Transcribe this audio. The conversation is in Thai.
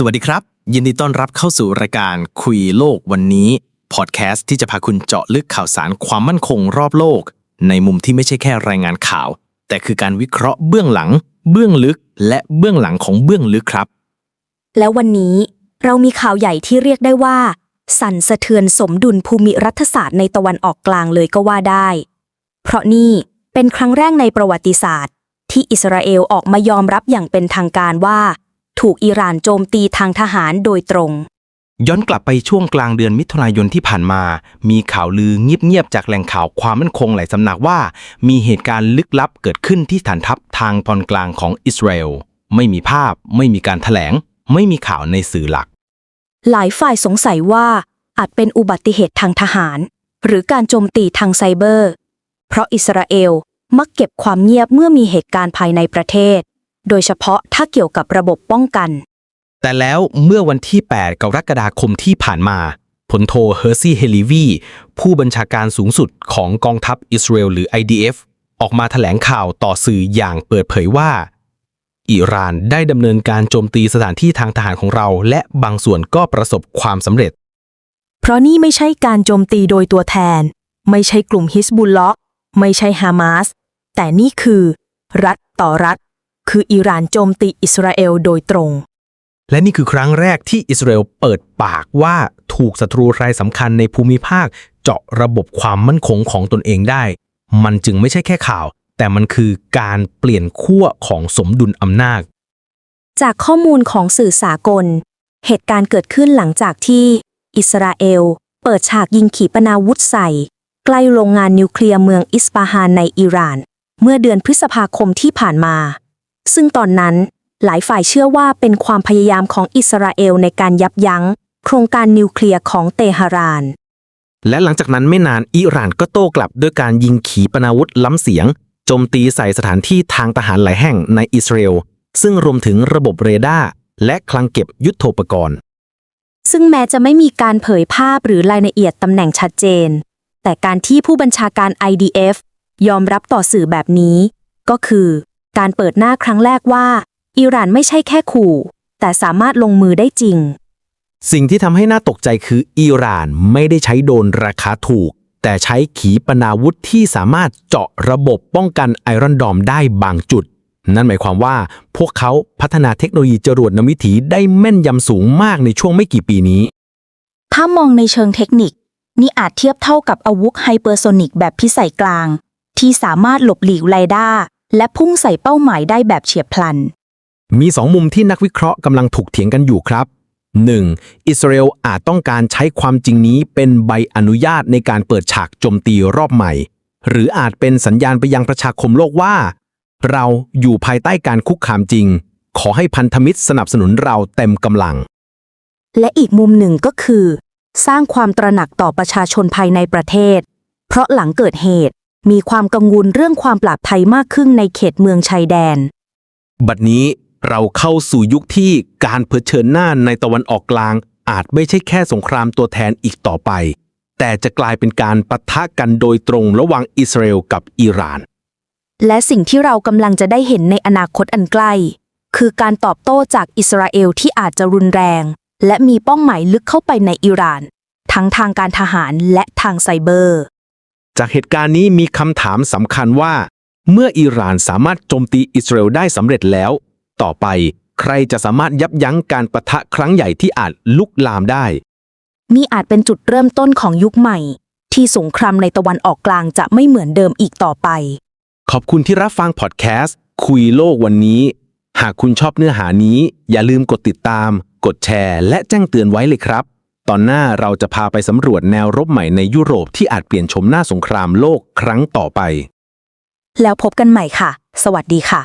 สวัสดีครับ ยินดีต้อนรับเข้าสู่รายการคุยโลกวันนี้ พอดแคสต์ที่จะพาคุณเจาะลึกข่าวสารความมั่นคงรอบโลก ในมุมที่ไม่ใช่แค่รายงานข่าว แต่คือการวิเคราะห์เบื้องหลัง เบื้องลึก และเบื้องหลังของเบื้องลึกครับ แล้ววันนี้เรามีข่าวใหญ่ที่เรียกได้ว่า สั่นสะเทือนสมดุลภูมิรัฐศาสตร์ในตะวันออกกลางเลยก็ว่าได้ เพราะนี่เป็นครั้งแรกในประวัติศาสตร์ ที่อิสราเอลออกมายอมรับอย่างเป็นทางการว่า ถูกอิหร่านโจมตีทางทหารโดยตรง ย้อนกลับไปช่วงกลางเดือนมิถุนายนที่ผ่านมา มีข่าวลือเงียบๆจากแหล่งข่าวความมั่นคงหลายสำนักว่า มีเหตุการณ์ลึกลับเกิดขึ้นที่ฐานทัพทางตอนกลางของอิสราเอลไม่มีภาพ ไม่มีการถแถลง ไม่มีข่าวในสื่อหลัก หลายฝ่ายสงสัยว่าอาจเป็นอุบัติเหตุทางทหาร หรือการโจมตีทางไซเบอร์ เพราะอิสราเอลมักเก็บความเงียบเมื่อมีเหตุการณ์ภายในประเทศ โดยเฉพาะถ้าเกี่ยวกับระบบป้องกัน แต่แล้วเมื่อวันที่ 8 กรกฎาคมที่ผ่านมาพลโทเฮอร์ซี่เฮลิวีผู้บัญชาการสูงสุดของกองทัพอิสราเอลหรือ IDF ออกมาแถลงข่าวต่อสื่ออย่างเปิดเผยว่า อิหร่านได้ดำเนินการโจมตีสถานที่ทางทหารของเรา และบางส่วนก็ประสบความสำเร็จ เพราะนี่ไม่ใช่การโจมตีโดยตัวแทน ไม่ใช่กลุ่มฮิสบุลล็อกไม่ใช่ฮามาสแต่นี่คือ รัฐต่อรัฐ คืออิหร่านโจมตีอิสราเอลโดยตรง และนี่คือครั้งแรกที่อิสราเอลเปิดปากว่าถูกศัตรูรายสำคัญในภูมิภาค เจาะระบบความมั่นคงของตนเองได้ มันจึงไม่ใช่แค่ข่าว แต่มันคือการเปลี่ยนขั้วของสมดุลอำนาจ จากข้อมูลของสื่อสากล เหตุการณ์เกิดขึ้นหลังจากที่ อิสราเอล เปิดฉากยิงขีปนาวุธใส่ ใกล้โรงงานนิวเคลียร์เมืองอิสปาฮานในอิหร่าน เมื่อเดือนพฤษภาคมที่ผ่านมา ซึ่งตอนนั้นหลายฝ่ายเชื่อว่าเป็นความพยายามของอิสราเอลในการยับยั้ง โครงการนิวเคลียร์ของเตหะราน และหลังจากนั้นไม่นานอิหร่านก็โต้กลับด้วยการยิงขีปนาวุธล้ำเสียง โจมตีใส่สถานที่ทางทหารหลายแห่งในอิสราเอล ซึ่งรวมถึงระบบเรดาร์และคลังเก็บยุทโธปกรณ์ ซึ่งแม้จะไม่มีการเผยภาพหรือรายละเอียดตำแหน่งชัดเจน แต่การที่ผู้บัญชาการ IDF ยอมรับต่อสื่อแบบนี้ ก็คือ การเปิดหน้าครั้งแรกว่า อิหร่านไม่ใช่แค่ขู่ แต่สามารถลงมือได้จริง สิ่งที่ทำให้น่าตกใจคืออิหร่านไม่ได้ใช้โดรนราคาถูก แต่ใช้ขีปนาวุธที่สามารถเจาะระบบป้องกันไอรอนดอมได้บางจุด นั่นหมายความว่าพวกเขาพัฒนาเทคโนโลยีจรวดนำวิถีได้แม่นยำสูงมากในช่วงไม่กี่ปีนี้ ถ้ามองในเชิงเทคนิค นี่อาจเทียบเท่ากับอาวุธไฮเปอร์โซนิกแบบพิสัยกลาง ที่สามารถหลบหลีกไรด้าร์ และพุ่งใส่เป้าหมายได้แบบเฉียบพลัน มีสองมุมที่นักวิเคราะห์กำลังถกเถียงกันอยู่ครับ 1. อิสราเอลอาจต้องการใช้ความจริงนี้เป็นใบอนุญาตในการเปิดฉากโจมตีรอบใหม่ หรืออาจเป็นสัญญาณไปยังประชาคมโลกว่า เราอยู่ภายใต้การคุกคามจริง ขอให้พันธมิตรสนับสนุนเราเต็มกำลัง และอีกมุมหนึ่งก็คือ สร้างความตระหนักต่อประชาชนภายในประเทศ เพราะหลังเกิดเหตุ มีความกังวลเรื่องความปลอดภัยมากขึ้นในเขตเมืองชายแดน บัดนี้เราเข้าสู่ยุคที่การเผชิญหน้าในตะวันออกกลาง อาจไม่ใช่แค่สงครามตัวแทนอีกต่อไป แต่จะกลายเป็นการปะทะกันโดยตรงระหว่างอิสราเอลกับอิหร่าน และสิ่งที่เรากำลังจะได้เห็นในอนาคตอันใกล้ คือการตอบโต้จากอิสราเอลที่อาจจะรุนแรง และมีเป้าหมายลึกเข้าไปในอิหร่าน ทั้งทางการทหารและทางไซเบอร์ จากเหตุการณ์นี้มีคำถามสำคัญว่า เมื่ออิหร่านสามารถโจมตีอิสราเอลได้สำเร็จแล้ว ต่อไปใครจะสามารถยับยั้งการปะทะครั้งใหญ่ที่อาจลุกลามได้ นี่อาจเป็นจุดเริ่มต้นของยุคใหม่ ที่สงครามในตะวันออกกลางจะไม่เหมือนเดิมอีกต่อไป ขอบคุณที่รับฟังพอดแคสต์คุยโลกวันนี้ หากคุณชอบเนื้อหานี้ อย่าลืมกดติดตาม กดแชร์ และแจ้งเตือนไว้เลยครับ ตอนหน้าเราจะพาไปสำรวจแนวรบใหม่ในยุโรปที่อาจเปลี่ยนชมหน้าสงครามโลกครั้งต่อไป แล้วพบกันใหม่ค่ะ สวัสดีค่ะ